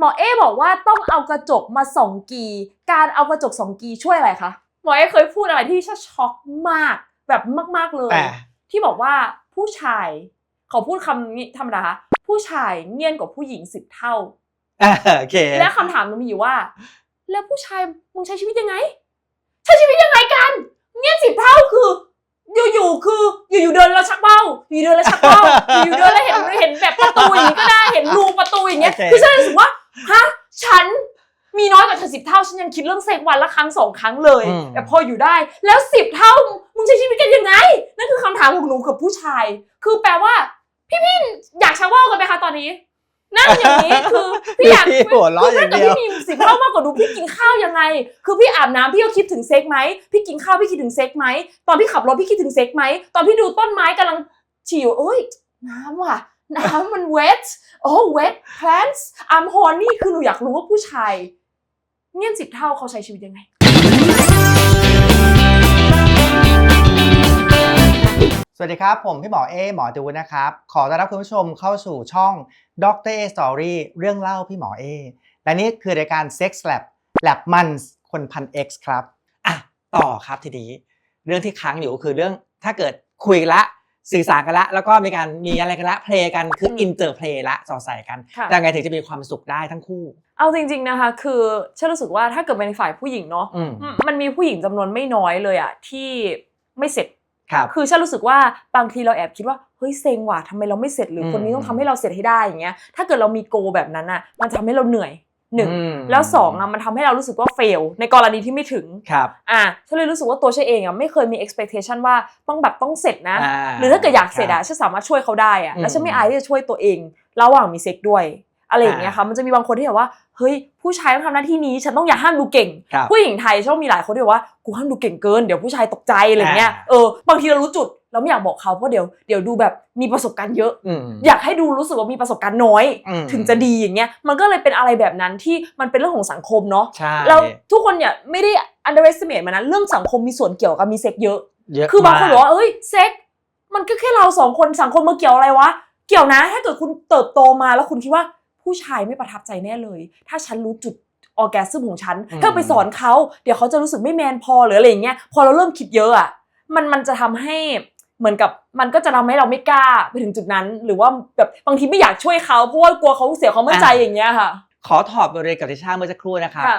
หมอเอบอกว่าต้องเอากระจกมาส่องกี การเอากระจกส่องกีช่วยอะไรคะหมอเอเคยพูดอะไรที่ฉันช็อกมากแบบมาก ๆเลย แต่ที่บอกว่าผู้ชายเขาพูดคำนี้ธรรมดาผู้ชายเงียนกว่าผู้หญิงสิบเท่า อ่าโอเค และคำถามมันมีอยู่ว่า แล้วผู้ชายมึงใช้ชีวิตยังไง ใช้ชีวิตยังไงกัน เงี้ยสิบเท่าคือ อยู่ๆคืออยู่ๆเดินแล้วชักเบ้าอยู่ๆเดินแล้วชักเบ้าอยู่ๆเดินแล้วเห็นเห็นแบบประตูอย่างนี้ก็ได้เห็นรูประตูอย่างเงี้ยโอเค คือฉันรู้สึกว่า ฮะ ฉันมีน้อยกว่าเธอสิบเท่า ฉันยังคิดเรื่องเซ็กวันละครั้งสองครั้งเลย อืม แต่พออยู่ได้แล้วสิบเท่า มึงใช้ชีวิตกันยังไง นั่นคือคำถามของหนูกับผู้ชาย คือแปลว่า พี่พี่อยากชักว่าวกันไหมคะตอนนี้ นั่งอย่างนี้คือพี่อยาก พี่หัวเราะคืออถ้าย่างเกิดเดียว พี่มีสิบเท่ามากกว่าหนูพี่กินข้าวยังไง คือพี่อาบน้ำพี่ก็คิดถึงเซ็กไหมพี่กินข้าวพี่คิดถึงเซ็กไหมตอนพี่ขับรถพี่คิดถึงเซ็กไหมตอนพี่ดูต้นไม้กำลังฉี่อยู่เอ้ยน้ำว่ะ น้ำมัน wet โอ้ wet plants I'm horny คือหนูอยากรู้ว่าผู้ชายเงี้ยสิบเท่าเขาใช้ชีวิตยังไง สวัสดีครับ ผมพี่หมอเอหมอดูนะครับ ขอต้อนรับคุณผู้ชมเข้าสู่ช่องดร A Story เรื่องเล่าพี่หมอเอและนี่คือรายการ Sex Lab Lab มันคนพัน X ครับ อะ ต่อครับทีนี้ เรื่องที่ค้างอยู่ก็คือเรื่องถ้าเกิดคุยละ สื่อสารกันละ แล้วก็มีการมีอะไรกันละเพลงกันคือมอินเตอร์เพลย์ละสอดใส่กันค่ะ แต่ไงถึงจะมีความสุขได้ทั้งคู่ เอาจริง ๆนะคะ คือฉันรู้สึกว่าถ้าเกิดเป็นฝ่ายผู้หญิงเนาะอืมอืมมันมีผู้หญิงจำนวนไม่น้อยเลยอะที่ไม่เสร็จ ครับ คือฉันรู้สึกว่าบางทีเราแอบคิดว่าเฮ้ยเซ็งว่ะทำไมเราไม่เสร็จหรืออม คนนี้ต้องทำให้เราเสร็จให้ได้อย่างเงี้ยถ้าเกิดเรามีโกแบบนั้นอะมันทำให้เราเหนื่อย หนึ่งอืมแล้วสองอะมันทำให้เรารู้สึกว่าเฟลในกรณีที่ไม่ถึงครับอะฉันเลยรู้สึกว่าตัวฉันเองอะไม่เคยมี expectation ว่าต้องแบบต้องเสร็จนะอ่าหรือถ้าเกิดอยากเสร็จคอะบฉันสามารถช่วยเขาได้อะอืมแล้วฉันไม่อายที่จะช่วยตัวเอง ระหว่างมีเซ็กด้วยอะไรอย่างเงี้ยอ่าค่ะมันจะมีบางคนที่แบบว่าเฮ้ยผู้ชายต้องทำหน้าที่นี้ ฉันต้องอย่าห้ามดูเก่งครับผู้หญิงไทยชอบมีหลายคนที่บอกว่ากูห้ามดูเก่งเกินเดี๋ยวผู้ชายตกใจอะไรเงี้ยอ่าเออบางทีเรารู้จุด เราไม่อยากบอกเขาเพราะเดี๋ยวเดี๋ยวดูแบบมีประสบการณ์เยอะอืมอยากให้ดูรู้สึกว่ามีประสบการณ์น้อยอืมถึงจะดีอย่างเงี้ยมันก็เลยเป็นอะไรแบบนั้นที่มันเป็นเรื่องของสังคมเนาะใช่เราทุกคนเนี่ยไม่ได้ underestimate มันนะเรื่องสังคมมีส่วนเกี่ยวกับมีเซ็กเยอะเยอะคือบางคนมบอกว่าเอ้ยเซ็กมันก็แค่เราสองคนสังคมมาเกี่ยวอะไรวะเกี่ยวนะ ถ้าเกิดคุณเติบโตมาแล้วคุณคิดว่าผู้ชายไม่ประทับใจแน่เลย ถ้าฉันรู้จุดออแกซึมของฉันอืมถ้าไปสอนเขาเดี๋ยวเขาจะรู้สึกไม่แมนพอหรืออะไรอย่างเงี้ยพอเราเริ่มคิดเยอะอะมันมันจะทำให้ เหมือนกับมันก็จะทำให้เราไม่กล้าไปถึงจุดนั้น หรือว่าแบบบางทีไม่อยากช่วยเขาเพราะว่ากลัวเขาเสียความมั่นใจอย่างเงี้ยค่ะ ขอถอดบทเรียนกับทิชาเมื่อสักครู่นะครับค่ะ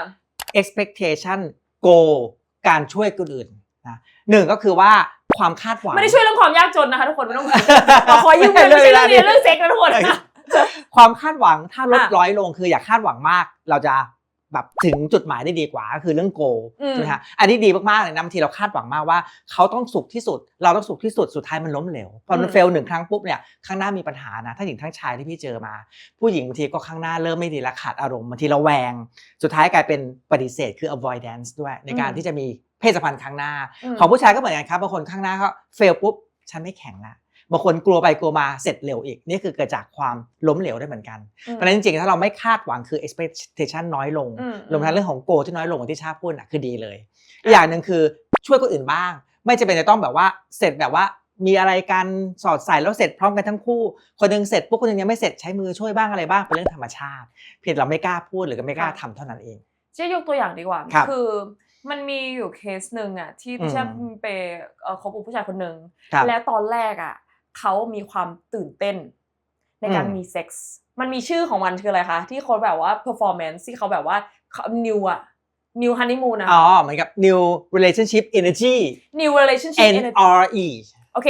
expectation goal การช่วยคนอื่นนะหนึ่งก็คือว่าความคาดหวังไม่ได้ช่วยเรื่องความยากจนนะคะทุกคนไม่ต้องขอขอยืมเงินไม่ใช่เรื่องเรียนเรื่องเซ็กนะทุกคนความคาดหวังถ้าลดอะร้อยลงคืออย่าคาดหวังมาก เราจะ แบบถึงจุดหมายได้ดีกว่าก็คือเรื่อง goal อืมใช่ไหมฮะอันนี้ดีมากๆเลยนะบางทีเราคาดหวังมากว่าเขาต้องสุขที่สุด เราต้องสุขที่สุดสุดท้ายมันล้มเหลวพอมันอืมเฟลหนึ่งครั้งปุ๊บเนี่ยข้างหน้ามีปัญหานะถ้าหญิงทั้งชายที่พี่เจอมา ผู้หญิงบางทีก็ข้างหน้าเริ่มไม่ดีและขาดอารมณ์บางทีเราแวง สุดท้ายกลายเป็นปฏิเสธคือ avoidance ด้วยในการอืมที่จะมีเพศสัมพันธ์ครั้งหน้ามของผู้ชายก็เหมือนกันครับบางคนข้างหน้าก็เฟลปุ๊บฉันไม่แข็งละ บางคนกลัวไปกลัวมาเสร็จเร็วอีก นี่คือเกิดจากความล้มเหลวได้เหมือนกัน เพราะฉะนั้นจริงๆ ถ้าเราไม่คาดหวังคือ expectation น้อยลงอืมรวมทั้งเรื่องของ goal ที่น้อยลงอย่างที่ชาพูดน่ะคือดีเลยอีกอย่างหนึ่งคือช่วยคนอื่นบ้าง ไม่จำเป็นจะต้องแบบว่าเสร็จแบบว่ามีอะไรกันสอดใส่แล้วเสร็จพร้อมกันทั้งคู่ คนหนึงเสร็จปุ๊บคนหนึงยังไม่เสร็จใช้มือช่วยบ้างอะไรบ้างเป็นเรื่องธรรมชาติ เพียงแต่เราไม่กล้าพูดหรือก็ไม่กล้าทำเท่านั้นเองเจ๊ยกตัวอย่างดีกว่าครับคือมันมีอยู่เคสหนึ่งอะที่อืมที่ฉันไปเอ่อคบกับผู้ชายคนหนึ่งครับแล้วตอนแรกอะ เขามีความตื่นเต้น ในการอืมมีเซ็กส์มันมีชื่อของมันคืออะไรคะ ที่เขาแบบว่า performance ที่เขาแบบว่า new อะ new honeymoon อะอ๋อเหมือนกับ new relationship energy new relationship energy NRE โอเค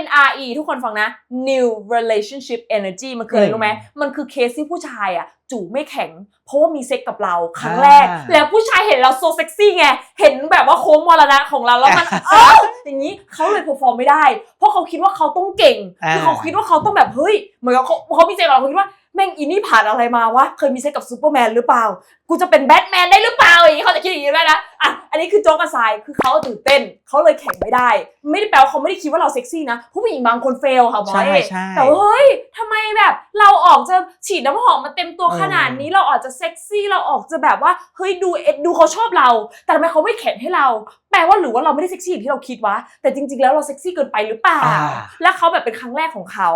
NRE ทุกคนฟังนะ new relationship energy มันคืออะไรอืมรู้ไหม มันคือเคสที่ผู้ชายอะ จู่ไม่แข็ง เพราะว่ามีเซ็กกับเราครั้งแรกอ่าแล้วผู้ชายเห็นเราโซเซ็กซี่ไง เห็นแบบว่าโค้งมรณะของเราแล้วมันเออ อย่างนี้เขาเลยเพอร์ฟอร์มไม่ได้ เพราะเขาคิดว่าเขาต้องเก่งอ่าคือเขาคิดว่าเขาต้องแบบเฮ้ยเหมือนกับเขาเขามีเซ็กกับเราเขาคิดว่า แม่งอีนี่ผ่านอะไรมาวะ เคยมีเซ็กกับซูเปอร์แมนหรือเปล่า กูจะเป็นแบทแมนได้หรือเปล่าอย่างนี้เขาจะคิดอย่างนี้ได้นะ อะ อันนี้คือโจ๊กกระซายคือเขาตื่นเต้น เขาเลยแข่งไม่ได้ ไม่ได้แปลว่าเขาไม่ได้คิดว่าเราเซ็กซี่นะ ผู้หญิงบางคนเฟลค่ะหมอใช่เอ๋ใช่แต่ว่าเฮ้ยทำไมแบบเราออกจะฉีดน้ำหอมมาเต็มตัวขนาดนี้ เราออกจะเซ็กซี่ เราออกจะแบบว่า เฮ้ยดูเอ็ดดูเขาชอบเรา แต่ทำไมเขาไม่แข่งให้เรา แปลว่าหรือว่าเราไม่ได้เซ็กซี่อย่างที่เราคิดวะ แต่จริง ๆ แล้วเราเซ็กซี่เกินไปหรือเปล่าอ่าแล้วเขาแบบเป็นครั้งแรกของเขา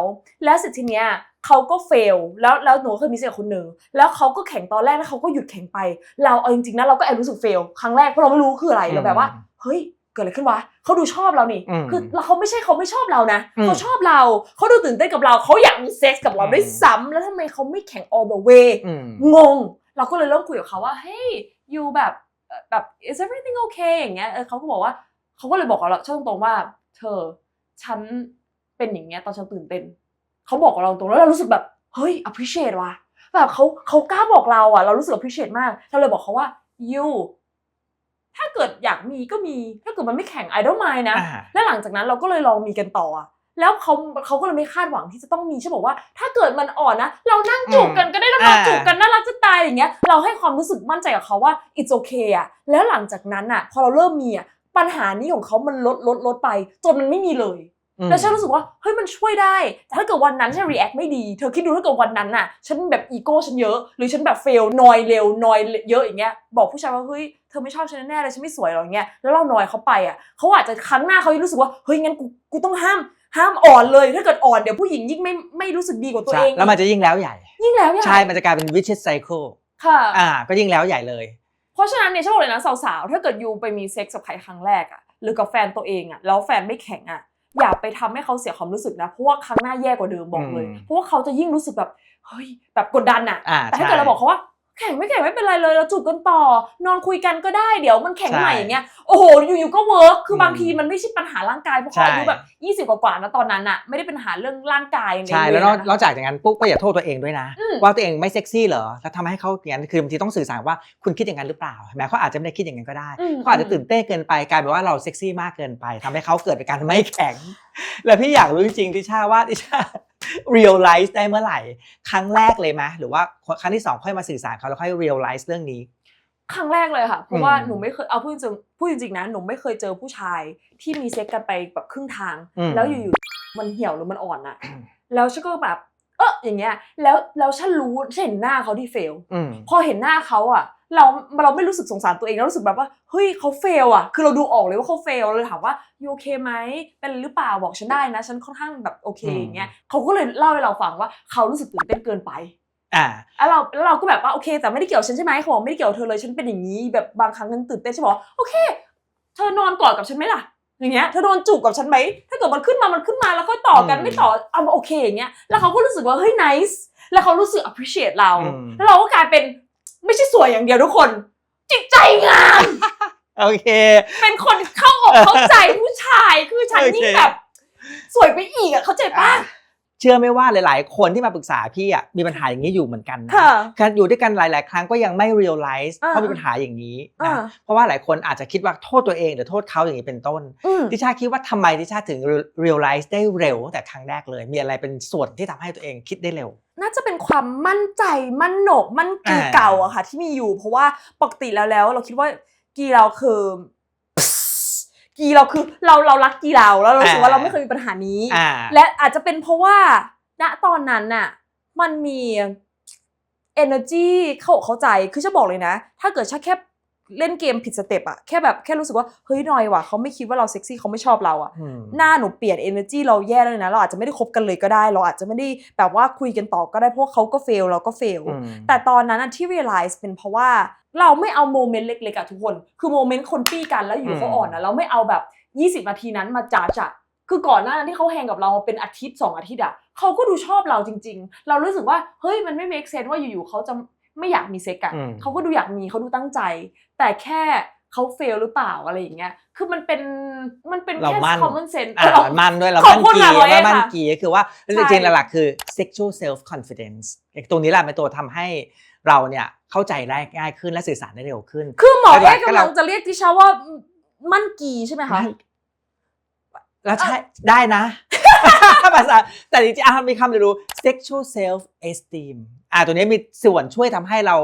แล้วเสร็จทีเนี้ย เขาก็เฟลแล้วแล้วหนูเคยมีเซ็กกับคนหนึ่งแล้วเขาก็แข่งตอนแรกแล้วเขาก็หยุดแข่งไป เราเอาจริงๆนะเราก็แอบรู้สึกเฟลครั้งแรกเพราะเราไม่รู้คืออะไรเราแบบว่าเฮ้ยเกิดอะไรขึ้นวะเขาดูชอบเรานี่อืมคือเขาไม่ใช่เขาไม่ชอบเรานะอืมเขาชอบเรา เขาดูตื่นเต้นกับเรา เขาอยากมีเซ็กส์กับเราอืมด้วยซ้ำแล้วทำไมเขาไม่แข่ง all the way อืมงง เราก็เลยเริ่มคุยกับเขาว่าเฮ้ยยูแบบเอ่อแบบ is everything okay อย่างเงี้ยเออเขาก็บอกว่าเขาก็เลยบอกกับเราช่างตรงๆว่า เธอ ฉันเป็นอย่างเงี้ยตอนฉันตื่นเต้น เขาบอกกับเราตรงแล้วเรารู้สึกแบบเฮ้ย appreciate ว่ะแบบเขาเขากล้าบอกเราอะ เรารู้สึก appreciate มากเราเลยบอกเขาว่ายูถ้าเกิดอยากมีก็มี ถ้าเกิดมันไม่แข่ง I don't mind นะอ่าแล้วหลังจากนั้นเราก็เลยลองมีกันต่ออะแล้วเขาเขาก็เลยไม่คาดหวังที่จะต้องมีฉันบอกว่า ถ้าเกิดมันอ่อนนะ เรานั่งจูบกันก็ได้เรานอนอ่าจูบกันน่ารักจะตายอย่างเงี้ยเราให้ความรู้สึกมั่นใจกับเขาว่า it's okay อะแล้วหลังจากนั้นอะพอเราเริ่มมีอะปัญหานี้ของเขามันลดลดลดไป จนมันไม่มีเลยอืม แล้วฉันรู้สึกว่าเฮ้ยมันช่วยได้แต่ถ้าเกิดวันนั้นฉัน react ไม่ดีเธอคิดดูถ้าเกิดวันนั้นน่ะ ฉันแบบอีโก้ฉันเยอะ หรือฉันแบบ fail นอยเร็วนอยเยอะอย่างเงี้ยบอกผู้ชายว่าเฮ้ยเธอไม่ชอบฉันแน่ๆเลยฉันไม่สวยหรอกอย่างเงี้ยแล้วเรานอยเขาไปอะเขาอาจจะครั้งหน้าเขารู้สึกว่าเฮ้ยงั้นกูกูต้องห้ามห้ามอ่อนเลยถ้าเกิดอ่อนเดี๋ยวผู้หญิงยิ่งไม่ไม่รู้สึกดีกว่าตัวใช่เองแล้วมันจะยิ่งแล้วใหญ่ ยิ่งแล้วเนี่ยใช่มันจะกลายเป็น vicious cycle ค่ะอ่าก็ยิ่งแล้วใหญ่เลย เพราะฉะนั้นเนี่ยฉันบอกเลยนะสาวๆถ้าเกิดยูไปมีเซ็กส์กับใครครั้งแรกอะหรือกับแฟนตัวเองอะแล้วแฟนไม่แข็งอะ อย่าไปทำให้เขาเสียความรู้สึกนะ เพราะว่าครั้งหน้าแย่กว่าเดิมบอกเลยอืมเพราะว่าเขาจะยิ่งรู้สึกแบบ เฮ้ย แบบกดดันอะอ่าแต่ถ้าใช่เกิดเราบอกเขาว่า แข่งไม่แข่งไม่เป็นไรเลยเราจูบกันต่อ นอนคุยกันก็ได้เดี๋ยวมันแข่งใหม่ใช่อย่างเงี้ยโอ้โหอยู่ๆก็เวิร์กคืออมบางทีมันไม่ใช่ปัญหาร่างกายเพราะเขาใช่อายุแบบยี่สิบกว่าๆนะตอนนั้นอะไม่ได้เป็นปัญหาเรื่องร่างกายในใช่เวแล้วนอกนั้นนอกจากอย่างนั้นปุ๊บก็อย่าโทษตัวเองด้วยนะอืมว่าตัวเองไม่เซ็กซี่เหรอแล้วทำให้เขาอย่างนั้นคือบางทีต้องสื่อสารว่าคุณคิดอย่างนั้นหรือเปล่าแม้เขาอาจจะไม่ได้คิดอย่างนั้นก็ได้อืมเขาอาจจะตื่นเต้นเกินไปกลายเป็นว่าเราเซ็กซี่มากเกินไปทำให้เขาเกิดเป็นการไม่แข็ง แล้วพี่อยากรู้จริงๆทิชาว่าทิชา realize ได้เมื่อไหร่ ครั้งแรกเลยไหมหรือว่าครั้งที่สองค่อยมาสื่อสารเขาแล้วค่อย realize เรื่องนี้ ครั้งแรกเลยค่ะ เพราะว่าอืมหนูไม่เคยเอาพูดจริงๆพูดจริงๆนะหนูไม่เคยเจอผู้ชายที่มีเซ็กกันไปแบบครึ่งทางอืมแล้วอยู่ๆมันเหี่ยวหรือมันอ่อนอะแล้วฉันก็แบบเอออย่างเงี้ยแล้วแล้วฉันรู้ฉันเห็นหน้าเขาที่เฟลอืมพอเห็นหน้าเขาอะ เราเราไม่รู้สึกสงสารตัวเองเรารู้สึกแบบว่าเฮ้ยเขาเฟลอะคือเราดูออกเลยว่าเขาเฟลเราเลยถามว่ายูโอเคไหมเป็นหรือเปล่าบอกฉันได้นะ ฉันค่อนข้างแบบโอเคอืมอย่างเงี้ยเขาก็เลยเล่าให้เราฟังว่าเขารู้สึกตื่นเต้นเกินไปอ่าแล้วเราแล้วเราก็แบบว่าโอเค แต่ไม่ได้เกี่ยวฉันใช่ไหมเขาบอกไม่ได้เกี่ยวเธอเลยฉันเป็นอย่างนี้แบบบางครั้งฉันตื่นเต้นฉันบอกว่าโอเค เธอนอนกอดกับฉันไหมล่ะอย่างเงี้ยเธอนอนจูบกับฉันไหมถ้าเกิดมันขึ้นมามันขึ้นมาแล้วก็ต่อกันอืมไม่ต่อเอามาโอเคอย่างเงี้ยแล้วเขาก็รู้สึกว่าเฮ้ย nice แล้วเขารู้สึก appreciate เราอืมแล้วเราก็กลายเป็น ไม่ใช่สวยอย่างเดียวทุกคน จิตใจงาม โอเค เป็นคนเข้าอกเข้าใจผู้ชายคือฉันยิ่งโอเคแบบ สวยไปอีกอะเข้าใจปะเชื่อไหมว่าหลาย ๆ คนที่มาปรึกษาพี่อะมีปัญหาอย่างนี้อยู่เหมือนกันนะค่ะการอยู่ด้วยกันหลาย ๆ ครั้งก็ยังไม่ realize อ่าว่ามีปัญหาอย่างนี้อ่านะเพราะว่าหลายคนอาจจะคิดว่าโทษตัวเองหรือโทษเขาอย่างนี้เป็นต้นอืมทิชาคิดว่าทำไมทิชาถึง realize ได้เร็วตั้งแต่ครั้งแรกเลย มีอะไรเป็นส่วนที่ทำให้ตัวเองคิดได้เร็ว น่าจะเป็นความมั่นใจ มั่นโหนก มั่นกีอ่าเก่าอะค่ะ ที่มีอยู่ เพราะว่าปกติแล้วแล้ว เราคิดว่ากีเราคือกีเราคือเราเรารักกีเราแล้วเรารู้สึกว่าเราไม่เคยมีปัญหานี้อ่าและอาจจะเป็นเพราะว่าณตอนนั้นน่ะมันมี energy เข้าอกเข้าใจคือจะบอกเลยนะ ถ้าเกิดชาแค่ เล่นเกมผิดสเต็ปอะแค่แบบแค่รู้สึกว่าเฮ้ยหน่อยว่ะเขาไม่คิดว่าเราเซ็กซี่เขาไม่ชอบเราอะอืมหน้าหนูเปลี่ยน energy เราแย่เลยนะ เราอาจจะไม่ได้คบกันเลยก็ได้ เราอาจจะไม่ได้แบบว่าคุยกันต่อก็ได้เพราะว่าเขาก็เฟลเราก็เฟลอืมแต่ตอนนั้นอะที่ realize เป็นเพราะว่าเราไม่เอาโมเมนต์เล็กๆอะทุกคน คือโมเมนต์คนปี้กันแล้วอยู่เขาอ่อนอะเราไม่เอาแบบ 20 นาทีนั้นมาจ้าจะคือก่อนหน้านั้นที่เขาแฮงกับเราเป็นอาทิตย์สองอาทิตย์อะเขาก็ดูชอบเราจริง ๆ เรารู้สึกว่าเฮ้ยมันไม่ make sense ว่าอยู่ๆเขาจะไม่อยากมีเซ็กอะอืมเขาก็ดูอยากมีเขาดูตั้งใจ แต่แค่เขาเฟลหรือเปล่าอะไรอย่างเงี้ย คือมันเป็นมันเป็นเราแค่มั่น common sense อ่าเออเรามันด้วยเราขอบมั่นคุณกีค่ะร้อยเอ็ว่าดมั่นค่ะกีก็คือว่าใช่จริงๆหลักๆคือ sexual self confidence ตรงนี้แหละเป็นตัวทำให้เราเนี่ยเข้าใจได้ง่ายขึ้นและสื่อสารได้เร็วขึ้น คือหมอแล้วเอ๊ะก็กำเราลังจะเรียกดิฉันว่ามั่นกีใช่ไหมคะแล้วใช่ได้นะภาษาแต่จริงๆอะมีคำเรียนรู้ sexual self esteem อะตัวนี้มีส่วนช่วยทำให้เรา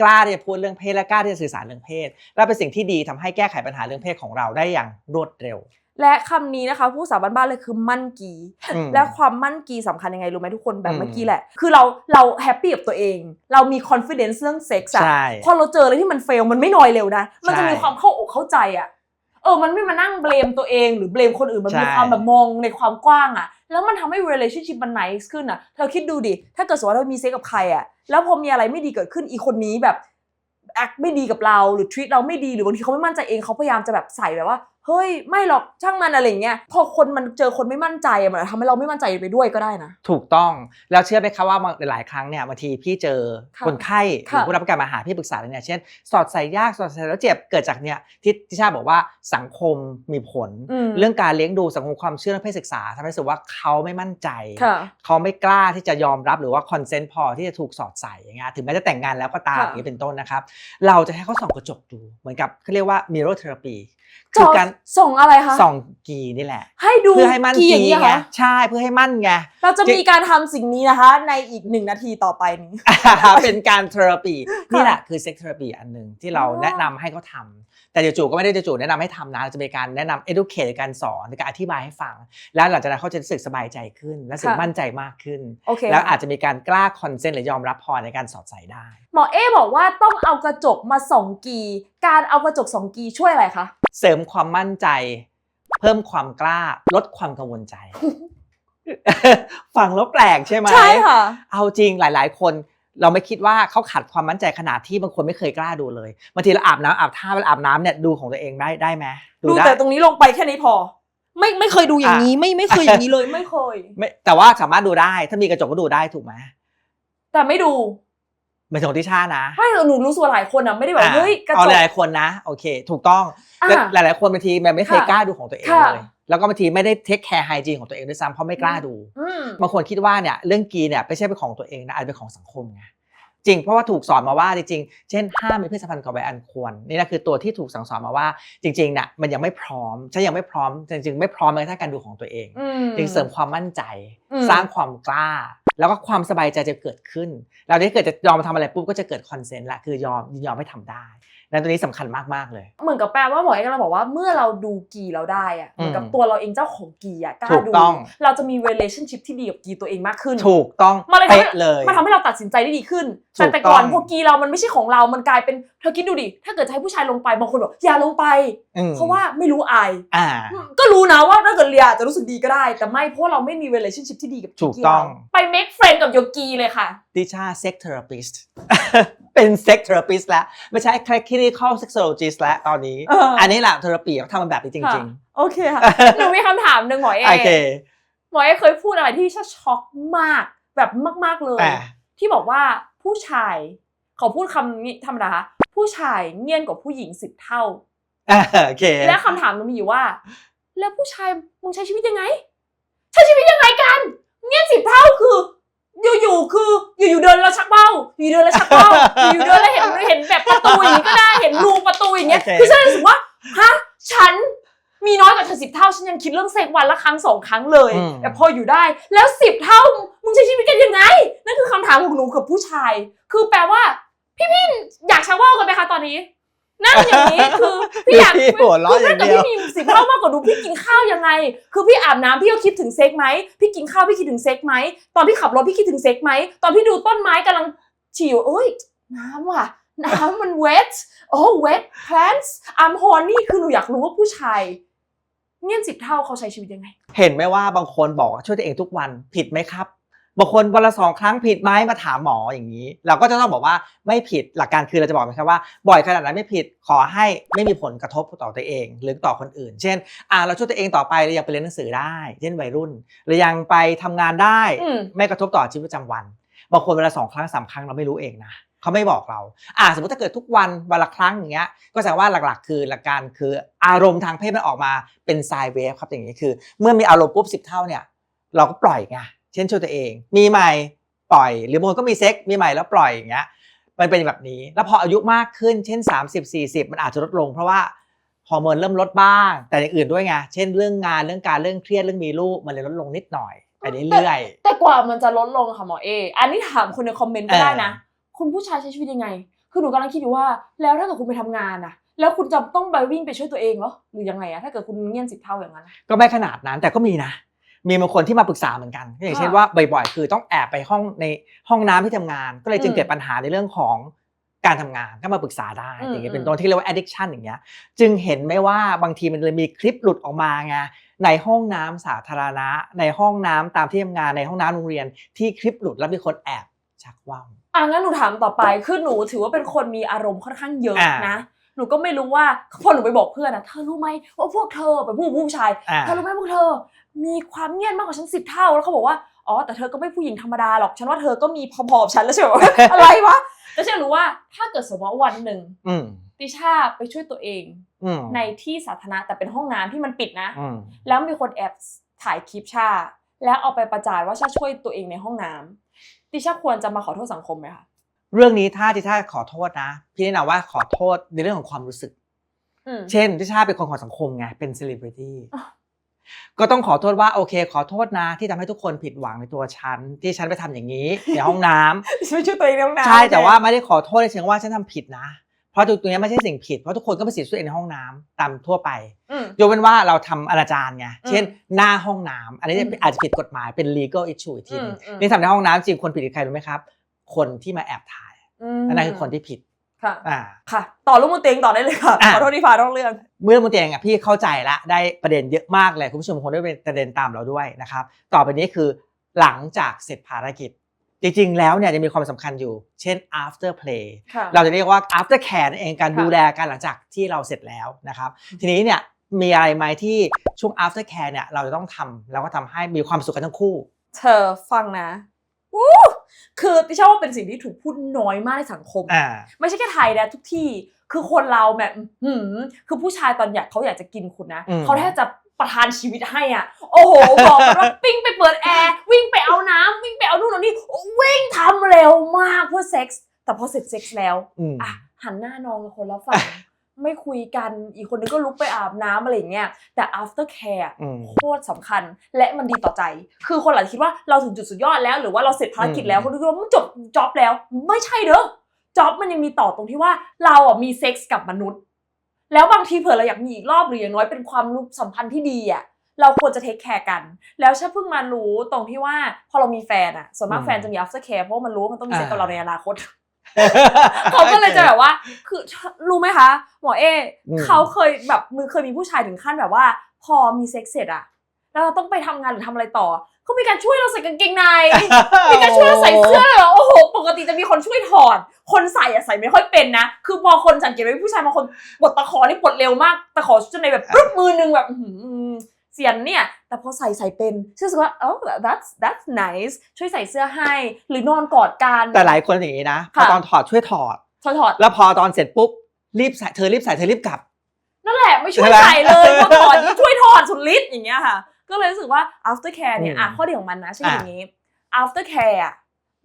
กล้าที่จะพูดเรื่องเพศและกล้าที่จะสื่อสารเรื่องเพศ และเป็นสิ่งที่ดีทำให้แก้ไขปัญหาเรื่องเพศของเราได้อย่างรวดเร็ว และคำนี้นะคะผู้สาวบ้านๆเลยคือมั่นกีอืมและความมั่นกีสำคัญยังไงรู้ไหมทุกคนแบบอืมเมื่อกี้แหละ คือเราเราแฮปปี้กับตัวเอง เรามี confidence เรื่องเซ็กซ์อะใช่พอเราเจออะไรที่มันเฟลมันไม่น้อยเร็วนะ มันจะใช่มีความเข้าอกเข้าใจอะเออมันไม่มานั่งเบลมตัวเองหรือเบลมคนอื่นมันมีใช่ความแบบมองในความกว้างอะแล้วมันทำให้ relationship มัน nice ขึ้นอะเธอคิดดูดิ ถ้าเกิดสมมติว่าเรามีเซ็กกับใครอะแล้วพอมีอะไรไม่ดีเกิดขึ้นอีคนนี้แบบ act ไม่ดีกับเราหรือ treat เราไม่ดีหรือบางทีเขาไม่มั่นใจเองเขาพยายามจะแบบใส่แบบว่า เฮ้ยไม่หรอกช่างมันอะไรอย่างเงี้ยพอคนมันเจอคนไม่มั่นใจอะมันทำให้เราไม่มั่นใจไปด้วยก็ได้นะ ถูกต้องแล้วเชื่อไหมคะว่าบางหลายๆครั้งเนี่ยบางทีพี่เจอค่ะคนไข้หรือค่ะผู้รับประกันมาหาพี่ปรึกษาเนี่ยเช่น สอดใส่ยากสอดใส่แล้วเจ็บเกิดจากเนี่ยที่ที่ชาบอกว่าสังคมมีผล อืม เรื่องการเลี้ยงดูสังคมความเชื่อเรื่องเพศศึกษาทำให้รู้สึกว่าเขาไม่มั่นใจ ค่ะ เขาไม่กล้าที่จะยอมรับหรือว่าคอนเซนต์พอที่จะถูกสอดใส่อย่างเงี้ยถึงแม้จะแต่งงานแล้วก็ตามค่ะ อย่างนี้เป็นต้นนะครับ เราจะให้เขาส่องกระจกดู เหมือนกับเขาเรียกว่า mirror therapy จคือ อการส่งอะไรคะส่องกีนี่แหละ ให้ดูเพื่อให้มั่นกี่กีอย่างนี้เหรอไงคะใช่เพื่อให้มั่นไงเราจะมีการทำสิ่งนี้นะคะ ในอีกหนึ่งนาทีต่อไปนี้เป็นการเทอราปีนี่แหละคือเซ็กเทอราปีอันหนึ่งที่เราอ๋อแนะนำให้เขาทำแต่จู่ๆก็ไม่ได้จู่ๆแนะนำให้ทำนะเราจะมีการแนะนำ educate การสอนในการอธิบายให้ฟัง แล้วหลังจากนั้นเขาจะรู้สึกสบายใจขึ้น และรู้สึกมั่นใจมากขึ้นโอเคแล้วอาจจะมีการกล้าคอนเซนต์หรือยอมรับพอในการสอดใส่ได้ หมอเอบอกว่าต้องเอากระจกมาส่องกี การเอากระจกส่องกีช่วยอะไรคะ เสริมความมั่นใจ เพิ่มความกล้าลดความกังวลใจ ฟังแล้วแปลกใช่ไหมใช่ค่ะ เอาจริงหลาย ๆ คนเราไม่คิดว่าเขาขาดความมั่นใจขนาดที่บางคนไม่เคยกล้าดูเลยบางทีเราอาบน้ำอาบท่าเวลาอาบน้ำเนี่ยดูของตัวเองได้ได้ไหมดูแต่ตรงนี้ลงไปแค่นี้พอ ไม่ไม่เคยดูอย่างนี้ไม่ไม่เคยอย่างนี้เลยไม่เคย ไม่แต่ว่าสามารถดูได้ ถ้ามีกระจกก็ดูได้ถูกไหมแต่ไม่ดู ไม่ใช่ของที่ชานะไม่หนูรู้สึกว่าหลายคนอะไม่ได้แบบอะเฮ้ยกระเอาจกหลายๆคนนะ โอเค ถูกต้องอะและหลายๆคนบางทีมันไม่เคยค่ะกล้าดูของตัวเองค่ะเลยแล้วก็บางทีไม่ได้เทคแคร์ไฮจีนของตัวเองด้วยซ้ำเพราะไม่กล้าดูอืมบางคนคิดว่าเนี่ยเรื่องกีเนี่ยไม่ใช่เป็นของตัวเองนะอาจจะเป็นของสังคมไงจริงเพราะว่าถูกสอนมาว่าจริงๆ เช่นห้ามมีเพศสัมพันธ์กับวัยอันควรนี่นะคือตัวที่ถูกสั่งสอนมาว่าจริงๆเนี่ยมันยังไม่พร้อมฉันยังไม่พร้อมจริงๆ ไม่พร้อมในถ้าการดูของตัวเองอืมจึงเสริมความมั่นใจอืมสร้างความกล้า แล้วก็ความสบายใจจะเกิดขึ้น เราได้เกิดจะยอมมาทำอะไรปุ๊บก็จะเกิดคอนเซนต์ละคือยอมยินยอมให้ทำได้นั่นตัวนี้สำคัญมากๆเลย เหมือนกับแปลว่าหมอเอกกำลังบอกว่าเมื่อเราดูกีเราได้อะเหมือนกับอืมตัวเราเองเจ้าของกีอะกล้าถูกดูต้องเราจะมี relationship ที่ดีกับกีตัวเองมากขึ้น ถูกต้องมันเลยทำให้เป๊ะเลยมันทำให้เราตัดสินใจได้ดีขึ้นถู แต่กแต่ก่อนต้องพวกกีเรามันไม่ใช่ของเรา มันกลายเป็นเธอคิดดูดิ ถ้าเกิดจะให้ผู้ชายลงไปบางคนบอกอย่าลงไปอืมเพราะว่าไม่รู้อายอ่าก็รู้นะว่าถ้าเกิดเรียอาจจะรู้สึกดีก็ได้ แต่ไม่เพราะว่าเราไม่มี relationship ที่ดีกับถูกต้องกีเราไป make friend กับโยกีเลยค่ะ ดิชาเซ็กเทอราปิสต์เป็นเซ็กเทอราปิสต์แล้ว ไม่ใช่คลินิคอลเซ็กโซโลจิสต์แล้วตอนนี้เอออัอันนี้แหละเทอราปีเขาทำมันแบบนี้จริงโอเคค่ะหนูมีคำถามหนึ่งหมอเอๆโอเคหมอเอเคยพูดอะไรที่ชาช็อกมากแบบมาก ๆเลยอ่าที่บอกว่า ผู้ชายขอพูดคำนี้ธรรมดาคะผู้ชายเงียนกว่าผู้หญิงสิบเท่าอ่าโอเค และคำถามมันมีอยู่ว่า แล้วผู้ชายมึงใช้ชีวิตยังไง ใช้ชีวิตยังไงกัน เงี้ยสิบเท่าคือ อยู่ๆคือ อยู่ๆเดินแล้วชักเบ้า อยู่ๆเดินแล้วชักเบ้า อยู่ๆเดินแล้วเห็นเห็นแบบประตูอย่างนี้ก็ได้เห็นรูประตูอย่างเงี้ยโอเคคือฉันรู้สึกว่าฮะฉัน มีน้อยกว่าเธอสิบเท่าฉันยังคิดเรื่องเซ็กวันละครั้งสองครั้งเลย อืม แต่พออยู่ได้แล้วสิบเท่ามึงใช้ชีวิตกันยังไง นั่นคือคำถามของหนูกับผู้ชาย คือแปลว่า พี่พี่อยากชักว่าวกันไหมคะตอนนี้ นั่งอย่างนี้คือพี่อยาก พี่หัวเราะอย่างเดียวคือถ้ากิพี่มีสิบเท่ามากกว่าหนูพี่กินข้าวยังไง คือพี่อาบน้ำพี่ก็คิดถึงเซ็กไหมพี่กินข้าวพี่คิดถึงเซ็กไหมตอนพี่ขับรถพี่คิดถึงเซ็กไหมตอนพี่ดูต้นไม้กำลังฉี่อยู่เอ้ยน้ำว่ะ น้ำมัน wet โอ้ wet plants I'm horny คือหนูอยากรู้ว่าผู้ชาย เงี้ยสิบเท่าเขาใช้ชีวิตยังไง เห็นไหมว่าบางคนบอกว่าช่วยตัวเองทุกวันผิดไหมครับ บางคนวันละสองครั้งผิดไหมมาถามหมออย่างนี้ เราก็จะต้องบอกว่าไม่ผิดหลักการคือเราจะบอกไหมครับว่า บ่อยขนาดนั้นไม่ผิดขอให้ไม่มีผลกระทบต่อตัวเอง หรือต่อคนอื่น เช่นอ่าเราช่วยตัวเองต่อไปเรายังไปเรียนหนังสือได้ เช่นวัยรุ่นเรายังไปทำงานได้ อืม ไม่กระทบต่อชีวิตประจำวัน บางคนเวลาสองครั้งสามครั้งเราไม่รู้เองนะ เขาไม่บอกเรา อ่าสมมติถ้าเกิดทุกวันวันละครั้งอย่างเงี้ย ก็แสดงว่าหลักๆ คือหลักการคืออารมณ์ทางเพศมันออกมาเป็นไซเวฟครับอย่างนี้คือ เมื่อมีอารมณ์ปุ๊บสิบเท่าเนี่ยเราก็ปล่อยไงเช่นช่วยตัวเอง มีใหม่ปล่อย หรือบางคนก็มีเซ็กมีใหม่แล้วปล่อยอย่างเงี้ยมันเป็นแบบนี้ แล้วพออายุมากขึ้นเช่น 30 40 มันอาจจะลดลง เพราะว่าฮอร์โมนเริ่มลดบ้าง แต่อย่างอื่นด้วยไงเช่นเรื่องงานเรื่องการเรื่องเครียดเรื่องมีลูกมันเลยลดลงนิดหน่อยไปเรื่อยๆแต่กว่ามันจะลดลงค่ะหมอเอ อันนี้ถามคนในคอมเมนต์ก็ได้นะ คุณผู้ชายใช้ชีวิตยังไง คือหนูกำลังคิดอยู่ว่า แล้วถ้าเกิดคุณไปทำงานอะแล้วคุณจะต้องไปวิ่งไปช่วยตัวเองเหรอ หรือยังไงอะถ้าเกิดคุณเงียนสิบเท่าอย่างนั้นอะ ก็ไม่ขนาดนั้นแต่ก็มีนะ มีบางคนที่มาปรึกษาเหมือนกัน อย่างเช่นค่ะว่าบ่อยๆ คือต้องแอบไปห้องในห้องน้ำที่ทำงาน ก็เลยจึงอืมเกิดปัญหาในเรื่องของการทำงานก็มาปรึกษาได้อืมอย่างเงี้ยเป็นอืมต้นที่เรียกว่า addiction อย่างเงี้ยจึงเห็นไหมว่าบางทีมันเลยมีคลิปหลุดออกมาไงในห้องน้ำสาธารณะ ในห้องน้ำตามที่ทำงานในห้องน้ำโรงเรียนที่คลิปหลุดแล้วมีคนแอบชักว่าว อะงั้นหนูถามต่อไปคือหนูถือว่าเป็นคนมีอารมณ์ค่อนข้างเยอะอ่านะหนูก็ไม่รู้ว่าพอหนูไปบอกเพื่อนอะเธอรู้ไหมว่าพวกเธอเป็นผู้ผู้ชายอ่าเธอรู้ไหมพวกเธอ มีความเงียบมากกว่าฉันสิบเท่าแล้วเขาบอกว่าอ๋อแต่เธอก็ไม่ผู้หญิงธรรมดาหรอกฉันว่าเธอก็มีพอๆกับฉันแล้วใช่ไหมอะไรวะแล้วฉันรู้ว่าถ้าเกิดสมมติว่าวันหนึ่งอืมติชาไปช่วยตัวเองอืมในที่สาธารณะแต่เป็นห้องน้ำที่มันปิดนะอืมแล้วมีคนแอบถ่ายคลิปชาแล้วเอาไปประจานว่าชาช่วยตัวเองในห้องน้ำ ติชาควรจะมาขอโทษสังคมไหมคะ เรื่องนี้ถ้าที่ถ้าขอโทษนะ พี่แนะนำว่าขอโทษในเรื่องของความรู้สึก อืม เช่นที่ชาเป็นคนของสังคมไงเป็นเซเลบริตี้อะ ก็ต้องขอโทษว่าโอเค ขอโทษนะ ที่ทำให้ทุกคนผิดหวังในตัวฉัน ที่ฉันไปทำอย่างนี้ ในห้องน้ำช่วยช่วยตัวเองในห้องน้ำใช่โอเคแต่ว่าไม่ได้ขอโทษในเชิงว่าฉันทำผิดนะเพ ราะตรงนี้ไม่ใช่สิ่งผิด เพราะทุกคนก็ไปเสียชีวิตในห้องน้ำตามทั่วไปอืมยกเว้นว่าเราทำอนาจารไงอืมเช่น หน้าห้องน้ำอันนี้อืมอาจจะผิดกฎหมายเป็น legal issue อีกทีหนึงอืมอืมนี่ทำในห้องน้ำจริงคนผิดคือใครรู้ไหมครับ คนที่มาแอบถ่ายมอันนั้นคือคนที่ผิด ค่ะอ่าค่ะ ต่อลูกมือเตียงต่อได้เลยค่ะอะ ขอโทษที่ฟ้าต้องเรื่อง เมื่อมุนเตียงอะพี่เข้าใจละได้ประเด็นเยอะมากเลยคุณผู้ชมคงได้เป็นประเด็นตามเราด้วยนะครับ ต่อไปนี้คือหลังจากเสร็จภารกิจ จริงๆ แล้วเนี่ยจะมีความสำคัญอยู่ เช่น after play ค่ะ เราจะเรียกว่า after care นั่นเองการค่ะ ดูแลกันหลังจากที่เราเสร็จแล้วนะครับ ทีนี้เนี่ยมีอะไรไหมที่ช่วง after care เนี่ยเราจะต้องทำแล้วก็ทำให้มีความสุขกันทั้งคู่ เธอฟังนะวู้คือติชาว่าเป็นสิ่งที่ถูกพูดน้อยมากในสังคม อ่า ไม่ใช่แค่ไทยนะทุกที่ คือคนเราแบบหืมคือผู้ชายตอนอยากเขาอยากจะกินคุณนะ อืม เขาแทบจะ ประทานชีวิตให้อะ โอ้โห บอกกันว่าวิ่งไปเปิดแอร์วิ่งไปเอาน้ำวิ่งไปเอานู่นเอานี่วิ่งทำเร็วมากเพื่อเซ็กส์แต่พอเสร็จเซ็กส์แล้ว อืม อะหันหน้านองกับคนละฝั่ง ไม่คุยกันอีกคนนึงก็ลุกไปอาบน้ำอะไรอย่างเงี้ยแต่ after care อะอืม โคตรสำคัญและมันดีต่อใจ คือคนหลายคิดว่าเราถึงจุดสุดยอดแล้ว หรือว่าเราเสร็จภารกิจแล้วอืม คนนึกว่ามันจบจ็อบแล้ว ไม่ใช่เด้อจ็อบมันยังมีต่อตรงที่ว่าเราอะมีเซ็กส์กับมนุษย์ แล้วบางทีเผื่อเราอยากมีอีกรอบหรืออย่างน้อยเป็นความรู้สัมพันธ์ที่ดีอะเราควรจะเทคแคร์กัน แล้วฉันเพิ่งมารู้ตรงที่ว่าพอเรามีแฟนอะส่วนมากอืมแฟนจะมี after care เพราะว่ามันรู้ว่ามันต้องมีเซ็กกับอ่าเราในอนาคตเขาก็เลยจะแบบว่า คือรู้ไหมคะหมอเออืมเขาเคยแบบมือเคยมีผู้ชายถึงขั้นแบบว่า พอมีเซ็กเสร็จอะแล้วเราต้องไปทำงานหรือทำอะไรต่อ เขามีการช่วยเราใส่กางเกงใน มีการช่วยเราใส่เสื้อเหรอ โอ้โห ปกติจะมีคนช่วยถอด คนใส่อะใส่ไม่ค่อยเป็นนะ คือพอคนสังเกตไว้ผู้ชายบางคนปลดตะขอนี่ปลดเร็วมาก ตะขอชุดในแบบปึ๊บมือหนึงแบบอื้อหือเสียนเนี่ย แต่พอใส่ใส่เป็นฉันรู้สึกว่าเออ that's that's nice ช่วยใส่เสื้อให้ หรือนอนกอดกัน แต่หลายคนอย่างนี้นะ พอค่ะตอนถอดช่วยถอดถอดถอด แล้วพอตอนเสร็จปุ๊บรีบใส่เธอรีบใส่เธอรีบกลับ นั่นแหละไม่ช่วยใช่ไหมใส่เลยเมื่อก่อนนี้ช่วยถอดสุดฤทธิ์อย่างเงี้ยค่ะ ก็เลยรู้สึกว่า after care เนี่ยอืมอะข้อดีของมันนะใช่อะอย่างนี้ after care อะ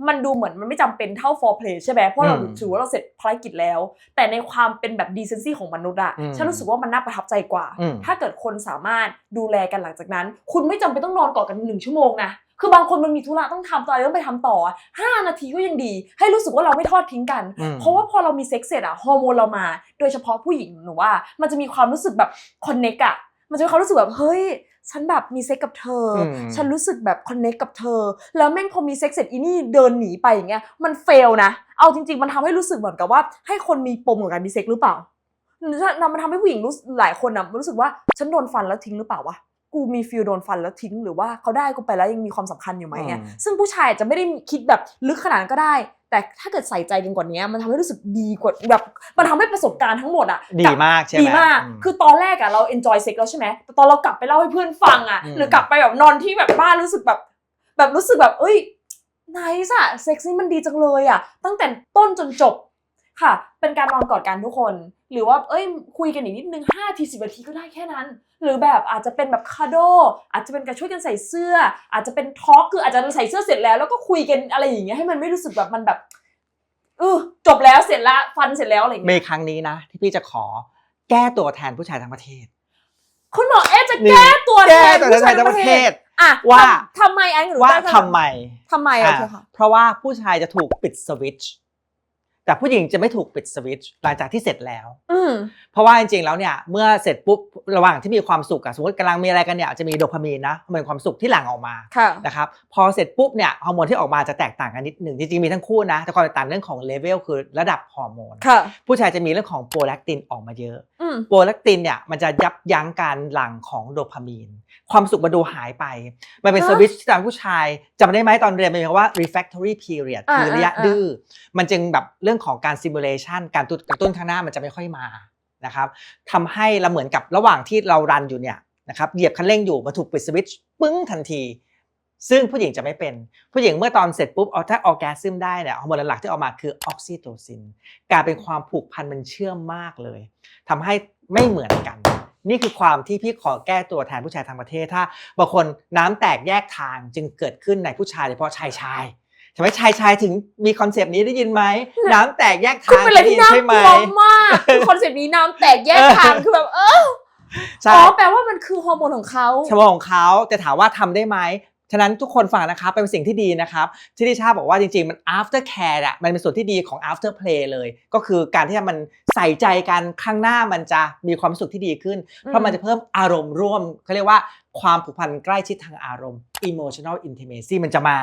มันดูเหมือนมันไม่จำเป็นเท่า foreplay ใช่ไหมเพราะเราอืมถือว่าเราเสร็จภารกิจแล้ว แต่ในความเป็นแบบ decency ของมนุษย์อะอืมฉันรู้สึกว่ามันน่าประทับใจกว่าอืมถ้าเกิดคนสามารถดูแลกันหลังจากนั้น คุณไม่จำเป็นต้องนอนกอดกันหนึ่งชั่วโมงนะคือบางคนมันมีธุระต้องทำต่ออะไรต้องไปทำต่ออะห้านาทีก็ยังดี ให้รู้สึกว่าเราไม่ทอดทิ้งกันอืมเพราะว่าพอเรามีเซ็กซ์เสร็จอะฮอร์โมนเรามา โดยเฉพาะผู้หญิงหนูว่า มันจะมีความรู้สึกแบบคอนเนคอะมันจะมีความรู้สึกแบบเฮ้ย ฉันแบบมีเซ็กกับเธออมฉันรู้สึกแบบคอนเนคกับเธอ แล้วแม่งพอมีเซ็กซ์เสร็จอีนี่เดินหนีไปอย่างเงี้ย มันเฟลนะ เอาจริง ๆ มันทำให้รู้สึกเหมือนกับว่า ให้คนมีปมกับการมีเซ็กซ์หรือเปล่าหรือถ้ามันทำให้ผู้หญิงรู้สึกหลายคนอะรู้สึกว่าฉันโดนฟันแล้วทิ้งหรือเปล่าวะ กูมีฟิลโดนฟันแล้วทิ้งหรือว่าเขาได้กูไปแล้วยังมีความสำคัญอยู่ไหมเนี่ยอืมซึ่งผู้ชายอาจจะไม่ได้คิดแบบลึกขนาดนั้นก็ได้ แต่ถ้าเกิดใส่ใจกันกว่านี้มันทำให้รู้สึกดีกว่าแบบมันทำให้ประสบการณ์ทั้งหมดอะดีกลับมากใช่ไหมดีมากอืมคือตอนแรกอะเรา enjoy sex แล้วใช่ไหมแต่ตอนเรากลับไปเล่าให้เพื่อนฟังอะอืมหรือกลับไปแบบนอนที่แบบบ้านรู้สึกแบบ แบบรู้สึกแบบเอ้ยไนส์อะเซ็กซ์นี่มันดีจังเลยอะตั้งแต่ต้นจนจบค่ะ เป็นการนอนกอดกันทุกคน หรือว่าเอ้ยคุยกันอีกนิดนึงห้าทีสิบนาทีก็ได้แค่นั้น หรือแบบอาจจะเป็นแบบคาโด อาจจะเป็นการช่วยกันใส่เสื้อ อาจจะเป็นทอล์กคืออาจจะใส่เสื้อเสร็จแล้วแล้วก็คุยกันอะไรอย่างเงี้ยให้มันไม่รู้สึกแบบมันแบบเออจบแล้วเสร็จละฟันเสร็จแล้วอะไรอย่างมีเงี้ยครั้งนี้นะ ที่พี่จะขอแก้ตัวแทนผู้ชายทั้งประเทศ คุณหมอเอ๊ะจะนี่แก้ตัวแทแก้นตัวผู้แทชายนทั้งประเทศอะว่า ทำทำไมไอ้หนูว่าแก้ตัวทำไมทำไมโอเคอะค่ะเพราะว่าผู้ชายจะถูกปิดสวิตช์ แต่ผู้หญิงจะไม่ถูกปิดสวิตช์หลังจากที่เสร็จแล้ว อืม เพราะว่าจริงๆแล้วเนี่ยเมื่อเสร็จปุ๊บระหว่างที่มีความสุขอะสมมติกำลังมีอะไรกันเนี่ยจะมีโดพามีนนะฮอร์โมนความสุขที่หลั่งออกมาค่ะ นะครับพอเสร็จปุ๊บเนี่ยฮอร์โมนที่ออกมาจะแตกต่างกันนิดหนึ่งจริงๆมีทั้งคู่นะแต่ความแตกต่างเรื่องของเลเวลคือระดับฮอร์โมนค่ะ ผู้ชายจะมีเรื่องของโปรแลคตินออกมาเยอะ อืม โปรแลคตินเนี่ยมันจะยับยั้งการหลั่งของโดพามีน ความสุขมันดูหายไป มันเป็นฮะสวิตช์ที่ทำให้ผู้ชายจำได้ไหมตอนเรียนมันเรียกว่า refractory period อ่าคือระยะอ่าดื้อ มันจึงแบบเรื่องของการ simulation การกระตุ้นข้างหน้ามันจะไม่ค่อยมานะครับทำให้เราเหมือนกับระหว่างที่เรารันอยู่เนี่ยนะครับเหยียบคันเร่งอยู่มาถูกปิดสวิตช์ปึ้งทันที ซึ่งผู้หญิงจะไม่เป็น ผู้หญิงเมื่อตอนเสร็จปุ๊บเอาถ้าออร์แกซึมได้เนี่ยฮอร์โมนหลักๆที่ออกมาคือออกซิโตซินกลายเป็นความผูกพันมันเชื่อมมากเลยทำให้ไม่เหมือนกัน นี่คือความที่พี่ขอแก้ตัวแทนผู้ชายทางประเทศถ้าบางคนน้ำแตกแยกทางจึงเกิดขึ้นในผู้ชายโดยเฉพาะชายชายทำไมชายชายถึงมีคอนเซปต์นี้ได้ยินไหมน้ำแตกแยกคือทางเป็นอะไรได้ยิที่น่าใช่ไหมกลัวมากคือคอนเซ็ปต์นี้น้ำแตกแยกทางคือแบบเออใช่อ๋อแปลว่ามันคือฮอร์โมนของเขาสมองของเขาแต่ถามว่าทำได้ไหม ฉะนั้นทุกคนฟังนะครับเป็นสิ่งที่ดีนะครับที่ดิชาบอกว่าจริงๆ มัน after care อะมันเป็นส่วนที่ดีของ after play เลย ก็คือการที่มันใส่ใจกันข้างหน้ามันจะมีความสุขที่ดีขึ้น เพราะมันจะเพิ่มอารมณ์ร่วมเขาเรียกว่าความผูกพันใกล้ชิดทางอารมณ์ emotional intimacy มันจะมา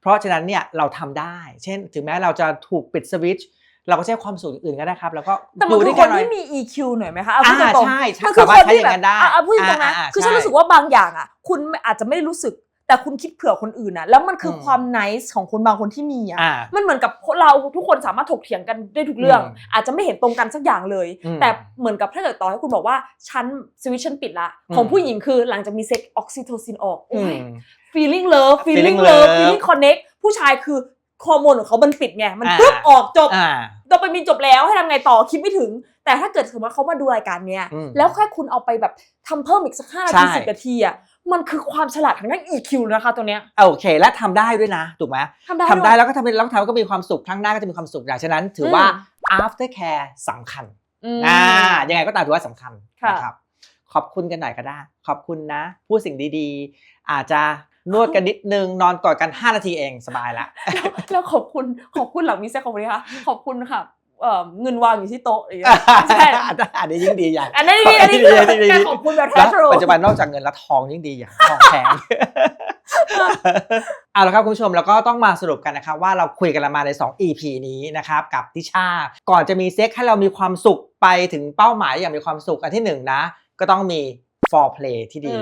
เพราะฉะนั้นเนี่ยเราทำได้ เช่น ถึงแม้เราจะถูกปิดสวิตช์เราก็ใช้ความสุขอื่นก็ได้ครับ แล้วก็แต่มันดูคืด้อวยคกันนหน่อยที่มี EQ หน่อยไหมคะเอาพูดตอ่ารงๆใช่ใช่มันคือสามารถคนใช้ที่อย่าแบบงนั้นได้อะอะพูดตรงๆนะอ่าอ่าคือใช่ฉันรู้สึกว่าบางอย่างอะ คุณอาจจะไม่ได้รู้สึก แต่คุณคิดเผื่อคนอื่นนะแล้วมันคืออมความ nice ของคนบางคนที่มีอะอ่ามันเหมือนกับเราทุกคนสามารถถกเถียงกันได้ทุกเรื่องอืมอาจจะไม่เห็นตรงกันสักอย่างเลยอืมแต่เหมือนกับถ้าเกิดต่อให้คุณบอกว่าฉันสวิตช์ฉันปิดละอืมของผู้หญิงคือหลังจากมีเซ็กออกซิโทซินออกโอ้อืยม feeling love feeling feeling love love feeling connect ผู้ชายคือฮอร์โมนของเขามันปิดไง มันอ่าปึ๊บออกจบอ่าโดปามีนจบแล้วให้ทำไงต่อคิดไม่ถึง แต่ถ้าเกิดสมมติว่าเขามาดูรายการเนี้ยอืมแล้วแค่คุณเอาไปแบบทำเพิ่มอีกสักห้านาใช่ทีสิบนาทีอะ มันคือความฉลาดทางด้าน EQ นะคะตัวเนี้ย โอเค และทำได้ด้วยนะ ถูกไหมทำได้ทำได้วย แล้วก็ทำเป็นแล้วทำก็มีความสุข ครั้งหน้าก็จะมีความสุขอย่างฉะนั้น ถือว่าอืม after care สำคัญอืมอ่า ยังไงก็ตามถือว่าสำคัญค่ะ นะครับ ขอบคุณกันหน่อยก็ได้ ขอบคุณนะ พูดสิ่งดีๆ อาจจะนวดกันนิดนึง นอนกอดกัน 5 นาทีเองสบายละ แล้วขอบคุณขอบคุณหลังมีเซ็กของวันนี้ค่ะ ขอบคุณค่ะ เอ่อเงินวางอยู่ที่โต๊ะอย่างเงี้ยใช่อันนี้ยิ่งดีอย่างอันนี้อันนี้คือดีดีดีการขอบคุณแบบแท้แล้วทรูปัจจุบันนอกจากเงินและทองยิ่งดีอย่างทองแพงเอาละครับคุณผู้ชมแล้วก็ต้องมาสรุปกันนะครับว่าเราคุยกันมาใน 2 EP นี้นะครับกับทิชา ก่อนจะมีเซ็กให้เรามีความสุขไปถึงเป้าหมายอย่างมีความสุขอันที่หนึ่งนะ ก็ต้องมี for play ที่ดี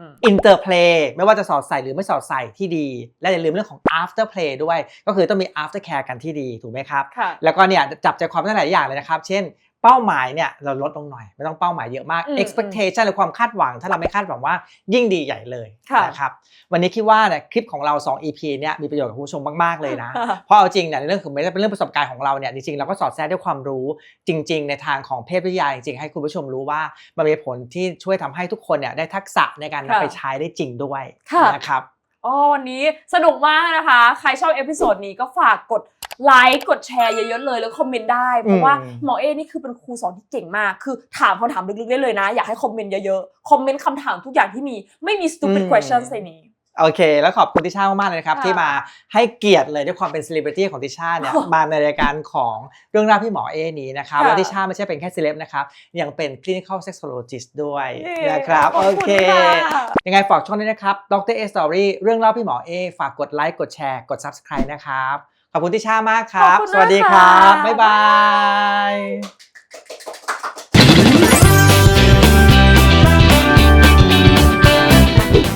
อืมอืม interplay ไม่ว่าจะสอดใส่หรือไม่สอดใส่ที่ดี และอย่าลืมเรื่องของ after play ด้วย ก็คือต้องมี after care กันที่ดีถูกไหมครับค่ะแล้วก็เนี่ยจับใจความได้หลายอย่างเลยนะครับ เช่น เป้าหมายเนี่ยเราลดลงหน่อย ไม่ต้องเป้าหมายเยอะมากอืม expectation หรือความคาดหวัง ถ้าเราไม่คาดหวังว่ายิ่งดีใหญ่เลยค่ะนะครับวันนี้คิดว่าเนี่ยคลิปของเรา 2 EP เนี่ยมีประโยชน์กับคุณผู้ชมมากๆเลยนะค่ะเพราะเอาจริงเนี่ยในเรื่องของไม่ได้เป็นเรื่องประสบการณ์ของเราเนี่ยจริงๆเราก็สอดแทรกด้วยความรู้จริง ๆ ในทางของเพศวิทยาจริงๆให้คุณผู้ชมรู้ว่ามันมีผลที่ช่วยทำให้ทุกคนเนี่ยได้ทักษะในการนำค่ะไปใช้ได้จริงด้วยค่ะนะครับอ๋อวันนี้สนุกมากนะคะ ใครชอบเอพิโซดนี้ก็ฝากกด ไลค์กดแชร์เยอะๆเลยแล้วคอมเมนต์ได้ เพราะว่าอืมหมอเอนี่คือเป็นครูสอนที่เก่งมาก คือถามคำถามลึกๆได้เลยนะ อยากให้คอมเมนต์เยอะๆ คอมเมนต์คำถามทุกอย่างที่มีไม่มี stupid อืม questions ในนี้โอเค แล้วขอบคุณติช่ามากๆเลยนะครับค่ะที่มาให้เกียรติเลยด้วยความเป็น c e เลบริตี้ของติช่าเนี่ยมาในรายการของเรื่องราวพี่หมอเอนี้นะครับค่ะแล้วติช่าไม่ใช่เป็นแค่ c e เลบนะครับ ยังเป็น clinical sexologist ด้วยเย้นะครับขอบโอคุณเคค่ะยังไงฝากช่องนี้นะครับดรเอสตอรี่เรื่องเล่าพี่หมอเอฝากกดไลค์กดแชร์กด subscribe นะครับ ขอบคุณติช่ามากครับ ขอบคุณสวัสดีมากครัค่ะบบ๊ายบาย